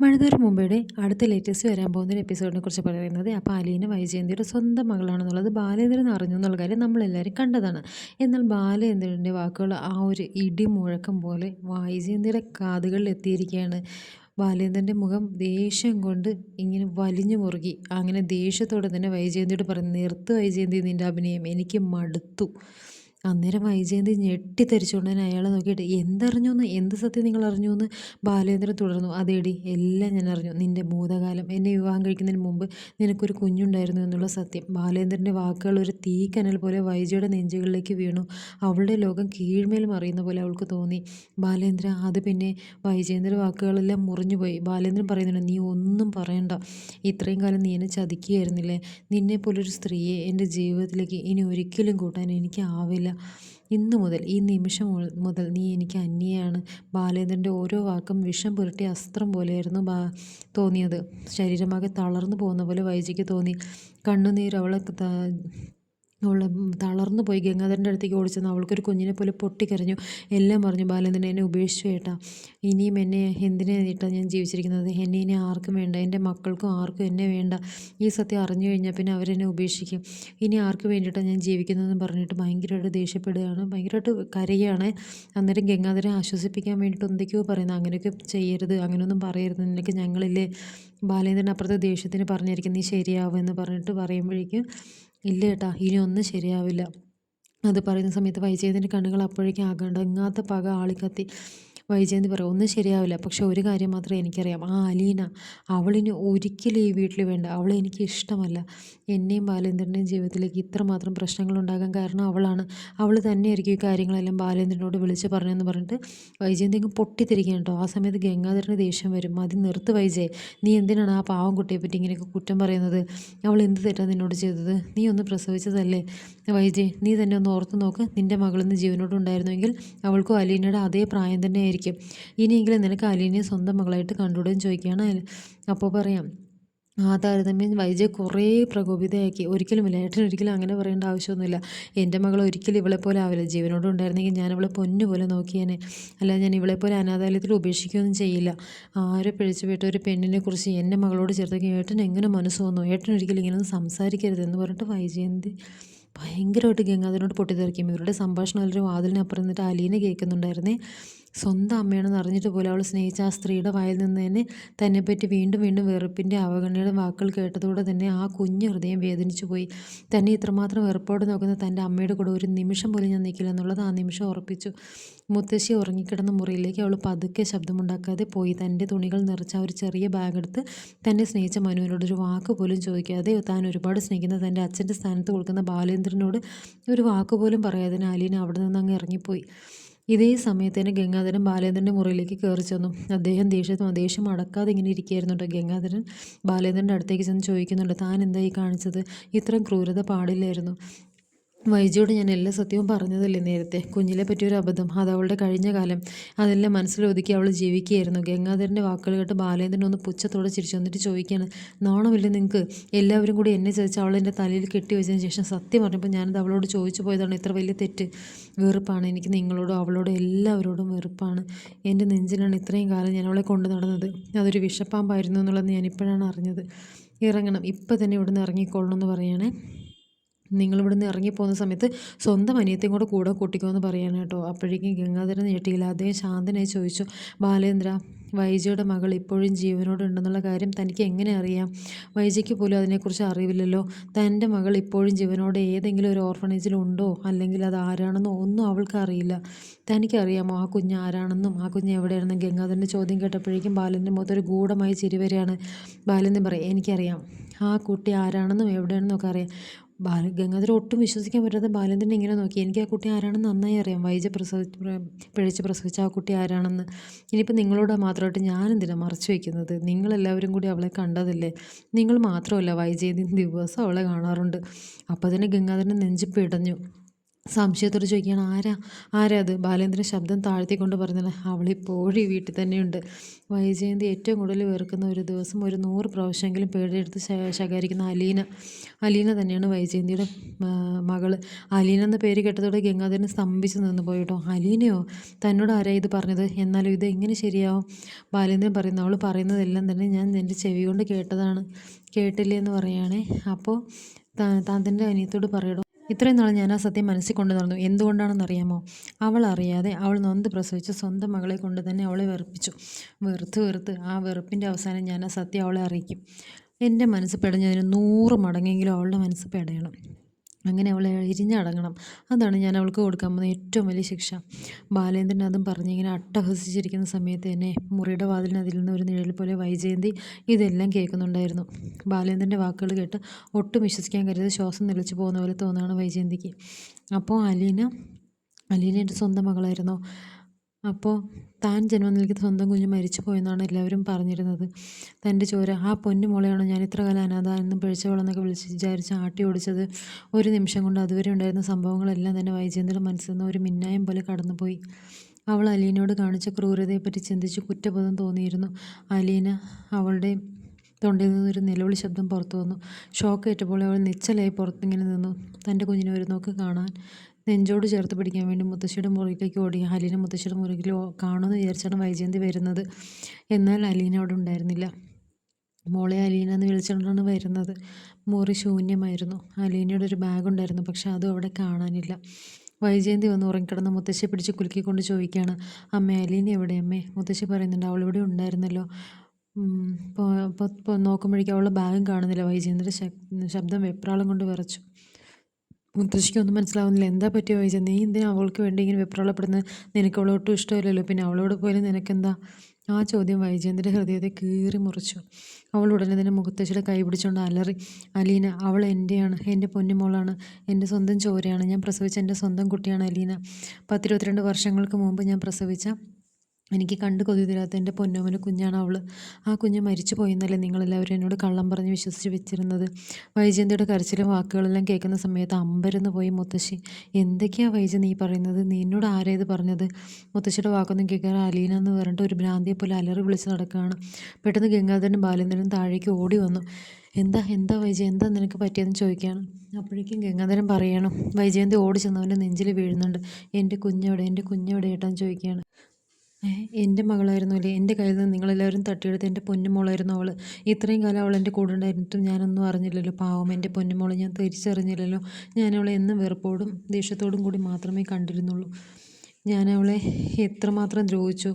മഴതോറും മുമ്പയുടെ അടുത്ത ലേറ്റസ്റ്റ് വരാൻ പോകുന്ന ഒരു എപ്പിസോഡിനെ കുറിച്ച് പറയുന്നത് അപ്പോൾ അലീന വൈജയന്തിയുടെ സ്വന്തം മകളാണെന്നുള്ളത് ബാലേന്ദ്രൻ അറിഞ്ഞു എന്നുള്ള കാര്യം നമ്മളെല്ലാവരും കണ്ടതാണ്. എന്നാൽ ബാലേന്ദ്രന്റെ വാക്കുകൾ ആ ഒരു ഇടി മുഴക്കം പോലെ വൈജയന്തിയുടെ കാതുകളിൽ എത്തിയിരിക്കുകയാണ്. ബാലേന്ദ്രന്റെ മുഖം ദേഷ്യം കൊണ്ട് ഇങ്ങനെ വലിഞ്ഞു മുറുകി. അങ്ങനെ ദേഷ്യത്തോടെ തന്നെ വൈജയന്തിയോട് പറഞ്ഞു നിർത്തു വൈജയന്തി നിന്റെ അഭിനയം. എനിക്ക് മടുത്തു. അന്നേരം വൈജയന്തി ഞെട്ടിത്തെറിച്ചുകൊണ്ട് അയാളെ നോക്കിയിട്ട് എന്തറിഞ്ഞു എന്ത് സത്യം നിങ്ങൾ അറിഞ്ഞു എന്ന് ബാലേന്ദ്രൻ തുടർന്നു അതേടി എല്ലാം ഞാൻ അറിഞ്ഞു നിന്റെ ഭൂതകാലം എന്നെ വിവാഹം കഴിക്കുന്നതിന് മുമ്പ് നിനക്കൊരു കുഞ്ഞുണ്ടായിരുന്നു എന്നുള്ള സത്യം. ബാലേന്ദ്രന്റെ വാക്കുകൾ ഒരു തീക്കനൽ പോലെ വൈജയുടെ നെഞ്ചുകളിലേക്ക് വീണു. അവളുടെ ലോകം കീഴ്മേൽ മറിയുന്ന പോലെ അവൾക്ക് തോന്നി. ബാലേന്ദ്ര അത് പിന്നെ വൈജേന്ദ്ര വാക്കുകളെല്ലാം മുറിഞ്ഞുപോയി. ബാലേന്ദ്രൻ പറയുന്നുണ്ട് നീ ഒന്നും പറയണ്ട. ഇത്രയും കാലം നീ എന്നെ ചതിക്കുകയായിരുന്നില്ലേ? നിന്നെപ്പോലൊരു സ്ത്രീയെ എന്റെ ജീവിതത്തിലേക്ക് ഇനി ഒരിക്കലും കൂട്ടാൻ എനിക്ക് ആവില്ല. ഇന്നു മുതൽ ഈ നിമിഷം മുതൽ നീ എനിക്ക് അന്യയാണ്. ബാലേന്ദ്രന്റെ ഓരോ വാക്കും വിഷം പുരട്ടിയ അസ്ത്രം പോലെയായിരുന്നു ബാ തോന്നിയത്. ശരീരമാകെ തളർന്നു പോകുന്ന പോലെ വൈജിക്ക് തോന്നി. കണ്ണുനീർ അവളെ അവൾ തളർന്നു പോയി ഗംഗാധരന്റെ അടുത്തേക്ക് ഓടിച്ചെന്ന് അവൾക്കൊരു കുഞ്ഞിനെ പോലെ പൊട്ടിക്കരഞ്ഞു. എല്ലാം പറഞ്ഞു ബാലേന്ദ്രൻ എന്നെ ഉപേക്ഷിച്ചു ഏട്ടാ. ഇനിയും എന്നെ എന്തിനാ ഏട്ടാ ഞാൻ ജീവിച്ചിരിക്കുന്നത്? എന്നെ ഇനി ആർക്കും വേണ്ട. എന്റെ മക്കൾക്കും ആർക്കും എന്നെ വേണ്ട. ഈ സത്യം അറിഞ്ഞു കഴിഞ്ഞാൽ പിന്നെ അവരെന്നെ ഉപേക്ഷിക്കും. ഇനി ആർക്ക് വേണ്ടിയിട്ടാണ് ഞാൻ ജീവിക്കുന്നതെന്ന് പറഞ്ഞിട്ട് ഭയങ്കരമായിട്ട് ദേഷ്യപ്പെടുകയാണ്. ഭയങ്കരമായിട്ട് കരയുകയാണ്. അന്നേരം ഗംഗാധരൻ ആശ്വസിപ്പിക്കാൻ വേണ്ടിയിട്ട് എന്തൊക്കെയോ പറയുന്നത് അങ്ങനെയൊക്കെ ചെയ്യരുത്. അങ്ങനെയൊന്നും പറയരുത്. നിനക്ക് ഞങ്ങളില്ലേ? ബാലേന്ദ്രൻ അപ്പുറത്തെ ദേഷ്യത്തിന് പറഞ്ഞിരിക്കും നീ ശരിയാവുമെന്ന് പറഞ്ഞിട്ട് പറയുമ്പോഴേക്കും ഇല്ല ഏട്ടാ ഇനി ഒന്നും ശരിയാവില്ല. അത് പറയുന്ന സമയത്ത് വൈജയന്തിന്റെ കണ്ണുകൾ അപ്പോഴേക്കും അകടങ്ങാത്ത പക ആളിക്കത്തി. വൈജയന്തി പറയും ഒന്നും ശരിയാവില്ല. പക്ഷെ ഒരു കാര്യം മാത്രമേ എനിക്കറിയാം. ആ അലീന അവളിന് ഒരിക്കലും ഈ വീട്ടിൽ വേണ്ട. അവളെ എനിക്ക് ഇഷ്ടമല്ല. എന്നെയും ബാലേന്ദ്രന്റെയും ജീവിതത്തിലേക്ക് ഇത്രമാത്രം പ്രശ്നങ്ങൾ ഉണ്ടാകാൻ കാരണം അവളാണ്. അവൾ തന്നെയായിരിക്കും ഈ കാര്യങ്ങളെല്ലാം ബാലേന്ദ്രനോട് വിളിച്ച് പറഞ്ഞതെന്ന് പറഞ്ഞിട്ട് വൈജയന്തി അങ്ങ് പൊട്ടിത്തിരിക്കുകയാണ് കേട്ടോ. ആ സമയത്ത് ഗംഗാധരന് ദേഷ്യം വരും. അത് നിർത്ത് വൈജയ്. നീ എന്തിനാണ് ആ പാവം കുട്ടിയെ പറ്റി ഇങ്ങനെയൊക്കെ കുറ്റം പറയുന്നത്? അവൾ എന്ത് തെറ്റാണ് നിന്നോട് ചെയ്തത്? നീ ഒന്ന് പ്രസവിച്ചതല്ലേ? വൈജയ് നീ തന്നെ ഒന്ന് ഓർത്ത് നോക്ക്. നിന്റെ മകളിന്ന് ജീവനോട് ഉണ്ടായിരുന്നുവെങ്കിൽ അവൾക്കും അലീനയുടെ അതേ പ്രായം തന്നെ ആയിരിക്കും ഇനിയെങ്കിലും നിനക്ക് അലീനെ സ്വന്തം മകളായിട്ട് കണ്ടുവിടുകയും ചോദിക്കുകയാണ് അപ്പോൾ പറയാം ആ താരതമ്യം വൈജയെ കുറേ പ്രകോപിതയാക്കി. ഒരിക്കലുമില്ല ഏട്ടൻ ഒരിക്കലും അങ്ങനെ പറയേണ്ട ആവശ്യമൊന്നുമില്ല. എന്റെ മകൾ ഒരിക്കലും ഇവളെ പോലെ ആവില്ല. ജീവനോട് ഉണ്ടായിരുന്നെങ്കിൽ ഞാൻ അവളെ പൊന്നുപോലെ നോക്കിയേനെ. അല്ല ഞാൻ ഇവളെ പോലെ അനാഥാലയത്തിൽ ഉപേക്ഷിക്കുകയൊന്നും ചെയ്യില്ല. ആരെ പിഴിച്ചു വിട്ട ഒരു പെണ്ണിനെ കുറിച്ച് എന്റെ മകളോട് ചേർത്തെങ്കിൽ ഏട്ടൻ എങ്ങനെ മനസ്സ് വന്നു? ഏട്ടൻ ഒരിക്കലും ഇങ്ങനെയൊന്നും സംസാരിക്കരുത് എന്ന് പറഞ്ഞിട്ട് വൈജയന്തി ഭയങ്കരമായിട്ട് ഗംഗാധരനോട് പൊട്ടിത്തെറിക്കും. ഇവരുടെ സംഭാഷണം ഒരു വാതിലിനപ്പുറം നിന്നിട്ട് അലീനെ കേൾക്കുന്നുണ്ടായിരുന്നേ. സ്വന്തം അമ്മയാണെന്ന് അറിഞ്ഞിട്ട് പോലും അവൾ സ്നേഹിച്ച ആ സ്ത്രീയുടെ വായിൽ നിന്ന് തന്നെ തന്നെപ്പറ്റി വീണ്ടും വീണ്ടും വെറുപ്പിന്റെ അവഗണനയുടെ വാക്കുകൾ കേട്ടതോടെ തന്നെ ആ കുഞ്ഞു ഹൃദയം വേദനിച്ചു പോയി. തന്നെ ഇത്രമാത്രം വെറുപ്പോടെ നോക്കുന്ന തന്റെ അമ്മയുടെ കൂടെ ഒരു നിമിഷം പോലും ഞാൻ നിൽക്കില്ല എന്നുള്ളത് ആ നിമിഷം ഉറപ്പിച്ചു. മുത്തശ്ശി ഉറങ്ങിക്കിടന്ന മുറിയിലേക്ക് അവൾ പതുക്കെ ശബ്ദമുണ്ടാക്കാതെ പോയി. തന്റെ തുണികൾ നിറച്ച ഒരു ചെറിയ ബാഗ് എടുത്ത് തന്നെ സ്നേഹിച്ച മനുവിനോട് ഒരു വാക്ക് പോലും ചോദിക്കാതെ താൻ ഒരുപാട് സ്നേഹിക്കുന്ന തന്റെ അച്ഛന്റെ സ്ഥാനത്ത് കൊടുക്കുന്ന ബാലേന്ദ്രനോട് ഒരു വാക്ക് പോലും പറയാതെ അലീന അവിടെ നിന്ന് അങ്ങ് ഇറങ്ങിപ്പോയി. ഇതേ സമയത്ത് തന്നെ ഗംഗാധരൻ ബാലേന്ദ്രന്റെ മുറിയിലേക്ക് കയറി ചെന്നു. അദ്ദേഹം ദേഷ്യത്തും ദേഷ്യം അടക്കാതെ ഇങ്ങനെ ഇരിക്കുകയായിരുന്നു കേട്ടോ ഗംഗാധരൻ ബാലേന്ദ്രന്റെ അടുത്തേക്ക് ചെന്ന് ചോദിക്കുന്നുണ്ട് താൻ എന്തായി കാണിച്ചത്? ഇത്രയും ക്രൂരത പാടില്ലായിരുന്നു. വൈജിയോട് ഞാൻ എല്ലാ സത്യവും പറഞ്ഞതല്ലേ നേരത്തെ? കുഞ്ഞിലെ പറ്റിയൊരു അബദ്ധം. അത് അവളുടെ കഴിഞ്ഞ കാലം. അതെല്ലാം മനസ്സിലൊതുക്കി അവൾ ജീവിക്കുകയായിരുന്നു. ഗംഗാധരന്റെ വാക്കുകൾ കേട്ട് ബാലേന്ദ്രൻ ഒന്ന് പുച്ഛത്തോടെ ചിരിച്ചു. വന്നിട്ട് ചോദിക്കുകയാണ് നാണമില്ല നിങ്ങൾക്ക് എല്ലാവരും കൂടി എന്നെ ചതിച്ച് അവൾ എന്റെ തലയിൽ കെട്ടി വെച്ചതിന് ശേഷം സത്യം പറഞ്ഞപ്പോൾ ഞാനത് അവളോട് ചോദിച്ചു പോയതാണ്. ഇത്ര വലിയ തെറ്റ്. വെറുപ്പാണ്. എനിക്ക് നിങ്ങളോടും അവളോടും എല്ലാവരോടും വെറുപ്പാണ്. എന്റെ നെഞ്ചിലാണ് ഇത്രയും കാലം ഞാൻ അവളെ കൊണ്ടു നടന്നത്. അതൊരു വിഷപ്പാമ്പായിരുന്നു എന്നുള്ളത് ഞാനിപ്പോഴാണ് അറിഞ്ഞത്. ഇറങ്ങണം. ഇപ്പം തന്നെ ഇവിടുന്ന് ഇറങ്ങിക്കൊള്ളണം എന്ന് ഇറങ്ങി ഇറങ്ങിപ്പോകുന്ന സമയത്ത് സ്വന്തം അനിയത്തെയും കൂടെ കൂടെ കൂട്ടിക്കോന്ന് പറയാണ് കേട്ടോ. അപ്പോഴേക്കും ഗംഗാധരൻ ഞെട്ടിയില്ല. അദ്ദേഹം ശാന്തനായി ചോദിച്ചു ബാലേന്ദ്ര വൈജയുടെ മകൾ ഇപ്പോഴും ജീവനോടുണ്ടെന്നുള്ള കാര്യം തനിക്ക് എങ്ങനെ അറിയാം? വൈജയ്ക്ക് പോലും അതിനെക്കുറിച്ച് അറിവില്ലല്ലോ. തന്റെ മകൾ ഇപ്പോഴും ജീവനോടെ ഏതെങ്കിലും ഒരു ഓർഫണേജിലുണ്ടോ അല്ലെങ്കിൽ അത് ആരാണെന്നോ ഒന്നും അവൾക്ക് അറിയില്ല. തനിക്കറിയാമോ ആ കുഞ്ഞ് ആരാണെന്നും? ആ കുഞ്ഞ് എവിടെയാണെന്നും? ഗംഗാധരന്റെ ചോദ്യം കേട്ടപ്പോഴേക്കും ബാലന്റെ മുഖത്തൊരു ഗൂഢമായി ചിരി ബാലന്റെ ബാലൻ പറയും എനിക്കറിയാം. ആ കുട്ടി ആരാണെന്നും എവിടെയാണെന്നും ഒക്കെ അറിയാം. ബാല ഗംഗാധര ഒട്ടും വിശ്വസിക്കാൻ പറ്റാതെ ബാലേന്ദ്രൻ ഇങ്ങനെ നോക്കി. എനിക്ക് ആ കുട്ടി ആരാണെന്ന് നന്നായി അറിയാം. വൈജ പ്രസവി പിഴച്ച് പ്രസവിച്ച ആ കുട്ടി ആരാണെന്ന്. ഇനിയിപ്പോൾ നിങ്ങളോട് മാത്രമായിട്ട് ഞാൻ എന്തിനാണ് മറച്ചു വയ്ക്കുന്നത് നിങ്ങളെല്ലാവരും കൂടി അവളെ കണ്ടതല്ലേ? നിങ്ങൾ മാത്രമല്ല വൈജയന്തി ദിവസം അവളെ കാണാറുണ്ട്. അപ്പോൾ തന്നെ ഗംഗാധരൻ നെഞ്ച് പിടഞ്ഞു. സംശയത്തോടെ ചോദിക്കുകയാണ് ആരാ? ആരാ അത്? ബാലേന്ദ്രൻ ശബ്ദം താഴ്ത്തിക്കൊണ്ട് പറഞ്ഞത് അവളിപ്പോഴും ഈ വീട്ടിൽ തന്നെയുണ്ട്. വൈജയന്തി ഏറ്റവും കൂടുതൽ വെറുക്കുന്ന ഒരു ദിവസം ഒരു നൂറ് പ്രാവശ്യമെങ്കിലും പേടിയെടുത്ത് ശകാരിക്കുന്ന അലീന. അലീന തന്നെയാണ് വൈജയന്തിയുടെ മകൾ. അലീന എന്ന പേര് കേട്ടതോടെ ഗംഗാധരൻ സ്തംഭിച്ച് നിന്ന് പോയിട്ടോ അലീനയോ? തന്നോട് ആരാ ഇത് പറഞ്ഞത്? എന്നാലും ഇത് എങ്ങനെ ശരിയാവും? ബാലേന്ദ്രൻ പറയുന്നത് അവൾ പറയുന്നതെല്ലാം തന്നെ ഞാൻ എന്റെ ചെവി കൊണ്ട് കേട്ടതാണ് കേട്ടില്ലേ എന്ന് പറയുകയാണേ. അപ്പോൾ താൻ തന്റെ അനിയത്തോട് പറയടോ. ഇത്രയും നാൾ ഞാൻ ആ സത്യം മനസ്സിൽ കൊണ്ടു നടന്നു. എന്തുകൊണ്ടാണെന്നറിയാമോ? അവൾ അറിയാതെ അവൾ നൊന്ത് പ്രസവിച്ച് സ്വന്തം മകളെ കൊണ്ട് തന്നെ അവളെ വെറുപ്പിച്ചു. വെറുത്ത് വെറുത്ത് ആ വെറുപ്പിന്റെ അവസാനം ഞാൻ ആ സത്യം അവളെ അറിയിക്കും. എന്റെ മനസ്സ് പെടഞ്ഞതിന് നൂറ് മടങ്ങെങ്കിലും അവളുടെ മനസ്സ് പെടയണം. അങ്ങനെ അവളെ എരിഞ്ഞടങ്ങണം. അതാണ് ഞാൻ അവൾക്ക് കൊടുക്കാൻ പോകുന്ന ഏറ്റവും വലിയ ശിക്ഷ. ബാലേന്ദ്രൻ അതും പറഞ്ഞ് ഇങ്ങനെ അട്ടഹസിച്ചിരിക്കുന്ന സമയത്ത് തന്നെ മുറിയുടെ വാതിലിന് അതിൽ നിന്ന് ഒരു നിഴൽ പോലെ വൈജയന്തി ഇതെല്ലാം കേൾക്കുന്നുണ്ടായിരുന്നു. ബാലേന്ദ്രന്റെ വാക്കുകൾ കേട്ട് ഒട്ടും വിശ്വസിക്കാൻ കരുത് ശ്വാസം നിലച്ചു പോകുന്ന പോലെ തോന്നുകയാണ് വൈജയന്തിക്ക്. അപ്പോൾ അലീന അലീന എന്റെ സ്വന്തം മകളായിരുന്നോ. അപ്പോൾ താൻ ജന്മം നൽകിയ സ്വന്തം കുഞ്ഞ് മരിച്ചു പോയെന്നാണ് എല്ലാവരും പറഞ്ഞിരുന്നത്. തന്റെ ചോര ആ പൊന്നു മോളെയാണോ ഞാൻ ഇത്ര കാലം അനാഥ എന്നും പിഴച്ചവളെന്നൊക്കെ വിളിച്ച് വിചാരിച്ച് ആട്ടി ഓടിച്ചത്. ഒരു നിമിഷം കൊണ്ട് അതുവരെ ഉണ്ടായിരുന്ന സംഭവങ്ങളെല്ലാം തന്നെ വൈജയന്തിയുടെ മനസ്സിൽ നിന്ന് ഒരു മിന്നായം പോലെ കടന്നുപോയി. അവൾ അലീനയോട് കാണിച്ച ക്രൂരതയെപ്പറ്റി ചിന്തിച്ച് കുറ്റബോധം തോന്നിയിരുന്നു. അലീന അവളുടെ തൊണ്ടയിൽ നിന്നൊരു നിലവിളി ശബ്ദം പുറത്തു വന്നു. ഷോക്ക് ഏറ്റപ്പോൾ അവൾ നിശ്ചലായി പുറത്തിങ്ങനെ നിന്നു. തന്റെ കുഞ്ഞിനെ ഒരു നോക്ക് കാണാൻ നെഞ്ചോട് ചേർത്ത് പിടിക്കാൻ വേണ്ടി മുത്തശ്ശിയുടെ മുറിയിലേക്ക് ഓടി. അലീന മുത്തശ്ശിയുടെ മുറിയിൽ കാണുമെന്ന് വിചാരിച്ചാണ് വൈജയന്തി വരുന്നത്. എന്നാൽ അലീന അവിടെ ഉണ്ടായിരുന്നില്ല. മോളെ അലീന എന്ന് വിളിച്ചുകൊണ്ടാണ് വരുന്നത്. മുറി ശൂന്യമായിരുന്നു. അലീനയുടെ ഒരു ബാഗ് ഉണ്ടായിരുന്നു പക്ഷെ അതും അവിടെ കാണാനില്ല. വൈജയന്തി വന്ന് ഉറങ്ങിക്കിടന്ന് മുത്തശ്ശിയെ പിടിച്ച് കുലുക്കിക്കൊണ്ട് ചോദിക്കുകയാണ് അമ്മ അലീന എവിടെ അമ്മേ? മുത്തശ്ശി പറയുന്നുണ്ട് അവളിവിടെ ഉണ്ടായിരുന്നല്ലോ. ഇപ്പോൾ നോക്കുമ്പോഴേക്കും അവളുടെ ബാഗും കാണുന്നില്ല. വൈജയന്തിയുടെ ശബ്ദം വെപ്രാളം കൊണ്ട് വിറച്ചു. മുത്തശ്ശിക്കൊന്നും മനസ്സിലാവുന്നില്ല. എന്താ പറ്റിയോ ചോദിച്ചാൽ നീ എന്തിനാ അവൾക്ക് വേണ്ടി ഇങ്ങനെ വിപ്രോളപ്പെടുന്നത്? നിനക്ക് അവളോട്ടും ഇഷ്ടമില്ലല്ലോ. പിന്നെ അവളോട് പോയാലും നിനക്കെന്താ? ആ ചോദ്യം വൈജയന്തിന്റെ ഹൃദയത്തെ കീറി മുറിച്ചു. അവൾ ഉടനെ തന്നെ മുഖത്തശ്ശിയുടെ കൈ പിടിച്ചുകൊണ്ട് അലറി. അലീന അവൾ എന്റെയാണ് എന്റെ പൊന്നുമോളാണ്. എന്റെ സ്വന്തം ചോരയാണ്. ഞാൻ പ്രസവിച്ച എന്റെ സ്വന്തം കുട്ടിയാണ് അലീന. പത്തിരുപത്തിരണ്ട് വർഷങ്ങൾക്ക് മുമ്പ് ഞാൻ പ്രസവിച്ച എനിക്ക് കണ്ട് കൊതി തരാത്ത എന്റെ പൊന്നോമന കുഞ്ഞാണ് അവൾ ആ കുഞ്ഞ് മരിച്ചു പോയെന്നല്ലേ നിങ്ങളെല്ലാവരും എന്നോട് കള്ളം പറഞ്ഞ് വിശ്വസിച്ച് വെച്ചിരുന്നത്. വൈജയന്തിയുടെ കരച്ചിലും വാക്കുകളെല്ലാം കേൾക്കുന്ന സമയത്ത് അമ്പരന്ന് പോയി മുത്തശ്ശി. എന്തൊക്കെയാ വൈജ നീ പറയുന്നത്? നീ എന്നോട് ആരേത് പറഞ്ഞത്? മുത്തശ്ശിയുടെ വാക്കൊന്നും കേൾക്കാൻ അലീന എന്ന് പറഞ്ഞിട്ട് ഒരു ഭ്രാന്തിയെ പോലെ അലറി വിളിച്ച് നടക്കുകയാണ്. പെട്ടെന്ന് ഗംഗാധരനും ബാലേന്ദ്രനും താഴേക്ക് ഓടി വന്നു. എന്താ എന്താ വൈജയ? എന്താ നിനക്ക് പറ്റിയതെന്ന് ചോദിക്കുകയാണ്. അപ്പോഴേക്കും ഗംഗാധരൻ പറയണം വൈജയന്തി ഓടി ചെന്നവന്റെ നെഞ്ചിൽ വീഴുന്നുണ്ട്. എന്റെ കുഞ്ഞെവിടെ? എന്റെ കുഞ്ഞെവിടെ? ഏട്ടാന്ന് ചോദിക്കുകയാണ്. എന്റെ മകളായിരുന്നു അല്ലേ? എന്റെ കയ്യിൽ നിന്ന് നിങ്ങളെല്ലാവരും തട്ടിയെടുത്ത് എന്റെ പൊന്നുമോളായിരുന്നു അവൾ ഇത്രയും കാലം അവൾ എന്റെ കൂടെ ഉണ്ടായിരുന്നിട്ടും ഞാനൊന്നും അറിഞ്ഞില്ലല്ലോ. പാവം എന്റെ പൊന്നുമോളെ ഞാൻ തിരിച്ചറിഞ്ഞില്ലല്ലോ. ഞാൻ അവളെ എന്നും വെറുപ്പോടും ദേഷ്യത്തോടും കൂടി മാത്രമേ കണ്ടിരുന്നുള്ളൂ. ഞാൻ അവളെ എത്രമാത്രം ദ്രോഹിച്ചു.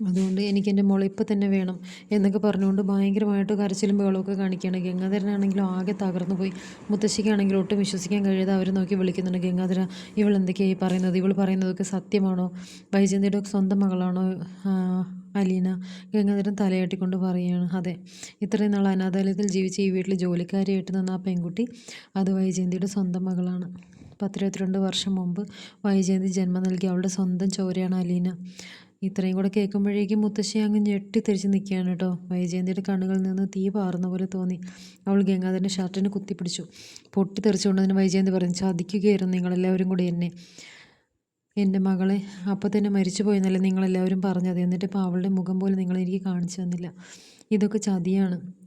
അതുകൊണ്ട് എനിക്ക് എന്റെ മോളെ ഇപ്പം തന്നെ വേണം എന്നൊക്കെ പറഞ്ഞുകൊണ്ട് ഭയങ്കരമായിട്ട് കരച്ചിലും ബഹളമൊക്കെ കാണിക്കുകയാണ്. ഗംഗാധരനാണെങ്കിലും ആകെ തകർന്നു പോയി. മുത്തശ്ശിക്കാണെങ്കിലും ഒട്ടും വിശ്വസിക്കാൻ കഴിയാതെ അവർ നോക്കി വിളിക്കുന്നുണ്ട്. ഗംഗാധര ഇവൾ എന്തൊക്കെയായി പറയുന്നത്? ഇവൾ പറയുന്നതൊക്കെ സത്യമാണോ? വൈജയന്തിയുടെ സ്വന്തം മകളാണോ? അലീന ഗംഗാധരൻ തലയാട്ടിക്കൊണ്ട് പറയുകയാണ്. അതെ ഇത്രയും നാൾ അനാഥാലയത്തിൽ ജീവിച്ച് ഈ വീട്ടിൽ ജോലിക്കാരിയായിട്ട് നിന്ന ആ പെൺകുട്ടി അത് വൈജയന്തിയുടെ സ്വന്തം മകളാണ്. പത്തിരുപത്തിരണ്ട് വർഷം മുമ്പ് വൈജയന്തി ജന്മം നൽകിയ അവളുടെ സ്വന്തം ചോരയാണ് അലീന. ഇത്രയും കൂടെ കേൾക്കുമ്പോഴേക്കും മുത്തശ്ശി അങ്ങ് ഞെട്ടിത്തെറിച്ച് നിൽക്കുകയാണ് കേട്ടോ. വൈജയന്തിയുടെ കണ്ണുകളിൽ നിന്ന് തീ പാറുന്ന പോലെ തോന്നി. അവൾ ഗംഗാധരന്റെ ഷർട്ടിന് കുത്തിപ്പിടിച്ചു. പൊട്ടിത്തെറിച്ചുകൊണ്ട് അതിന് വൈജയന്തി പറഞ്ഞു ചതിക്കുകയായിരുന്നു നിങ്ങളെല്ലാവരും കൂടി എന്നെ. എന്റെ മകളെ അപ്പം തന്നെ മരിച്ചു പോയെന്നല്ലേ നിങ്ങളെല്ലാവരും പറഞ്ഞത്. എന്നിട്ട് ഇപ്പോൾ അവളുടെ മുഖം പോലും നിങ്ങൾ എനിക്ക് കാണിച്ചു തന്നില്ല. ഇതൊക്കെ ചതിയാണ്.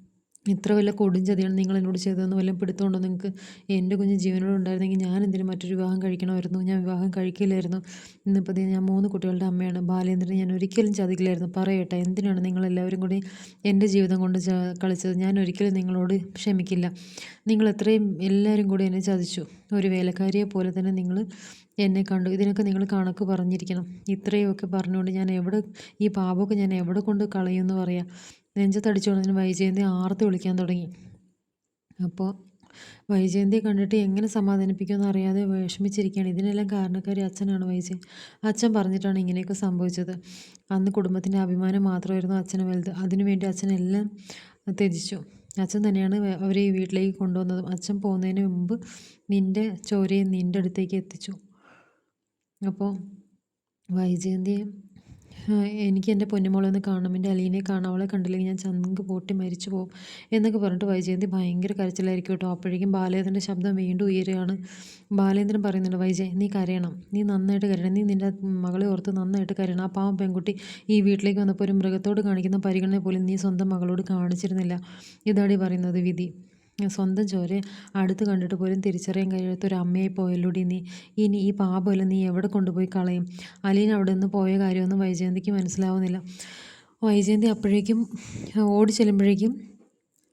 ഇത്ര വല്ല കൊടും ചതിയാണ് നിങ്ങൾ എന്നോട് ചെയ്തതെന്ന് വല്ലതും പിടുത്തമുണ്ടോ? നിങ്ങൾക്ക് എന്റെ കുഞ്ഞ് ജീവനോട് ഉണ്ടായിരുന്നെങ്കിൽ ഞാൻ എന്തിനും മറ്റൊരു വിവാഹം കഴിക്കണമായിരുന്നു? ഞാൻ വിവാഹം കഴിക്കില്ലായിരുന്നു. ഇന്നിപ്പോൾ ഞാൻ മൂന്ന് കുട്ടികളുടെ അമ്മയാണ്. ബാലേന്ദ്രൻ ഞാൻ ഒരിക്കലും ചതിക്കില്ലായിരുന്നു. പറയട്ടെ എന്തിനാണ് നിങ്ങളെല്ലാവരും കൂടി എന്റെ ജീവിതം കൊണ്ട് കളിച്ചത്? ഞാൻ ഒരിക്കലും നിങ്ങളോട് ക്ഷമിക്കില്ല. നിങ്ങൾ എത്രയും എല്ലാവരും കൂടി എന്നെ ചതിച്ചു. ഒരു വേലക്കാരിയെ പോലെ തന്നെ നിങ്ങൾ എന്നെ കണ്ടു. ഇതിനൊക്കെ നിങ്ങൾ കണക്ക് പറഞ്ഞിരിക്കണം. ഇത്രയൊക്കെ പറഞ്ഞുകൊണ്ട് ഞാൻ എവിടെ ഈ പാപമൊക്കെ ഞാൻ എവിടെ കൊണ്ട് കളയുമെന്ന് പറയാം. നെഞ്ചത്തടിച്ചുകൊണ്ടതിന് വൈജയന്തി ആർത്തി വിളിക്കാൻ തുടങ്ങി. അപ്പോൾ വൈജയന്തിയെ കണ്ടിട്ട് എങ്ങനെ സമാധാനിപ്പിക്കുമെന്ന് അറിയാതെ വിഷമിച്ചിരിക്കുകയാണ്. ഇതിനെല്ലാം കാരണക്കാരി അച്ഛനാണ് വൈജയൻ. അച്ഛൻ പറഞ്ഞിട്ടാണ് ഇങ്ങനെയൊക്കെ സംഭവിച്ചത്. അന്ന് കുടുംബത്തിന്റെ അഭിമാനം മാത്രമായിരുന്നു അച്ഛന് വലുത്. അതിനുവേണ്ടി അച്ഛനെല്ലാം ത്യജിച്ചു. അച്ഛൻ തന്നെയാണ് അവരെ ഈ വീട്ടിലേക്ക് കൊണ്ടുവന്നതും. അച്ഛൻ പോകുന്നതിന് മുമ്പ് നിന്റെ ചോരയെ നിന്റെ അടുത്തേക്ക് എത്തിച്ചു. അപ്പോൾ വൈജയന്തിയെ എനിക്ക് എന്റെ പൊന്നുമോളെ ഒന്ന് കാണണം. എന്റെ അലീനെ കാണാം അവളെ കണ്ടില്ലെങ്കിൽ ഞാൻ ചങ്ക് പൊട്ടി മരിച്ചു പോകും എന്നൊക്കെ പറഞ്ഞിട്ട് വൈജയന്തി ഭയങ്കര കരച്ചിലായിരിക്കും കേട്ടോ. അപ്പോഴേക്കും ബാലേന്ദ്രന്റെ ശബ്ദം വീണ്ടും ഉയരുകയാണ്. ബാലേന്ദ്രൻ പറയുന്നുണ്ട് വൈജയ് നീ കരയണം. നീ നന്നായിട്ട് കരയണം. നീ നിന്റെ മകളെ ഓർത്ത് നന്നായിട്ട് കരയണം. ആ പാവം പെൺകുട്ടി ഈ വീട്ടിലേക്ക് വന്നപ്പോൾ ഒരു മൃഗത്തോട് കാണിക്കുന്ന പരിഗണന പോലും നീ സ്വന്തം മകളോട് കാണിച്ചിരുന്നില്ല. ഇതാടി പറയുന്നത് വിധി. സ്വന്തം ചോര അടുത്ത് കണ്ടിട്ട് പോലും തിരിച്ചറിയാൻ കഴിയാത്ത ഒരു അമ്മയെ പോയല്ലോടി നീ. ഇനി ഈ പാപമല്ല നീ എവിടെ കൊണ്ടുപോയി കളയും? അലീൻ അവിടെ നിന്ന് പോയ കാര്യമൊന്നും വൈജയന്തിക്ക് മനസ്സിലാവുന്നില്ല. വൈജയന്തി അപ്പോഴേക്കും ഓടി ചെല്ലുമ്പോഴേക്കും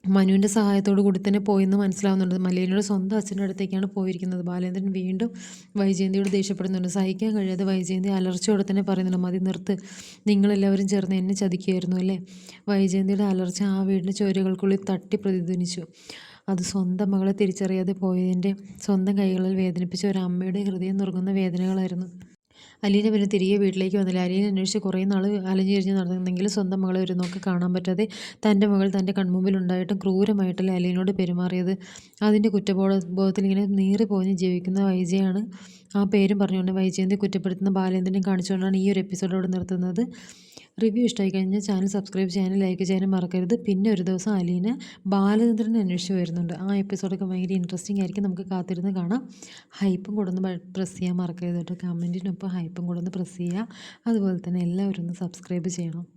മനുവിന്റെ സഹായത്തോടു കൂടി തന്നെ പോയെന്ന് മനസ്സിലാവുന്നുണ്ട്. മലീനയുടെ സ്വന്തം അച്ഛന്റെ അടുത്തേക്കാണ് പോയിരിക്കുന്നത്. ബാലേന്ദ്രൻ വീണ്ടും വൈജയന്തിയോട് ദേഷ്യപ്പെടുന്നുണ്ട്. സഹിക്കാൻ കഴിയാതെ വൈജയന്തി അലർച്ചയോടെ തന്നെ പറയുന്നുണ്ട് മതി നിർത്ത്. നിങ്ങളെല്ലാവരും ചേർന്ന് എന്നെ ചതിക്കുമായിരുന്നു അല്ലേ? വൈജയന്തിയുടെ അലർച്ച ആ വീടിന്റെ ചോരകൾക്കുള്ളിൽ തട്ടി പ്രതിധ്വനിച്ചു. അത് സ്വന്തം മകളെ തിരിച്ചറിയാതെ പോയതിന്റെ സ്വന്തം കൈകളിൽ വേദനിപ്പിച്ച ഒരു അമ്മയുടെ ഹൃദയം നുറുങ്ങുന്ന വേദനകളായിരുന്നു. അലീന പിന്നെ തിരികെ വീട്ടിലേക്ക് വന്നില്ല. അലീന അന്വേഷിച്ച് കുറേ നാൾ അലഞ്ഞിരിഞ്ഞ് നടന്നെങ്കിലും സ്വന്തം മകളെ ഒരു നോക്കി കാണാൻ പറ്റാതെ തന്റെ മകൾ തന്റെ കൺമുമ്പിൽ ഉണ്ടായിട്ടും ക്രൂരമായിട്ടല്ലേ അലീനോട് പെരുമാറിയത്. അതിന്റെ കുറ്റബോധത്തിൽ ഇങ്ങനെ നീറിപ്പോഞ്ഞ് ജീവിക്കുന്ന വൈജയാണ് ആ പേരും പറഞ്ഞുകൊണ്ട് വൈജയന്തി കുറ്റപ്പെടുത്തുന്ന ബാലേന്ദ്രനെ കാണിച്ചുകൊണ്ടാണ് ഈ ഒരു എപ്പിസോഡ് നിർത്തുന്നത്. റിവ്യൂ ഇഷ്ടമായി കഴിഞ്ഞാൽ ചാനൽ സബ്സ്ക്രൈബ് ചെയ്യാനും ലൈക്ക് ചെയ്യാനും മറക്കരുത്. പിന്നെ ഒരു ദിവസം അലീന ബാലചന്ദ്രനെ അന്വേഷിച്ച് വരുന്നുണ്ട്. ആ എപ്പിസോഡൊക്കെ ഭയങ്കര ഇൻട്രസ്റ്റിംഗ് ആയിരിക്കും. നമുക്ക് കാത്തിരുന്ന് കാണാം. ഹൈപ്പും കൂടെ ഒന്ന് പ്രസ് ചെയ്യാൻ മറക്കരുത് കേട്ടോ. കമന്റിനൊപ്പം ഹൈപ്പും കൂടെ ഒന്ന് പ്രസ് ചെയ്യുക. അതുപോലെ തന്നെ എല്ലാവരും ഒന്ന് സബ്സ്ക്രൈബ് ചെയ്യണം.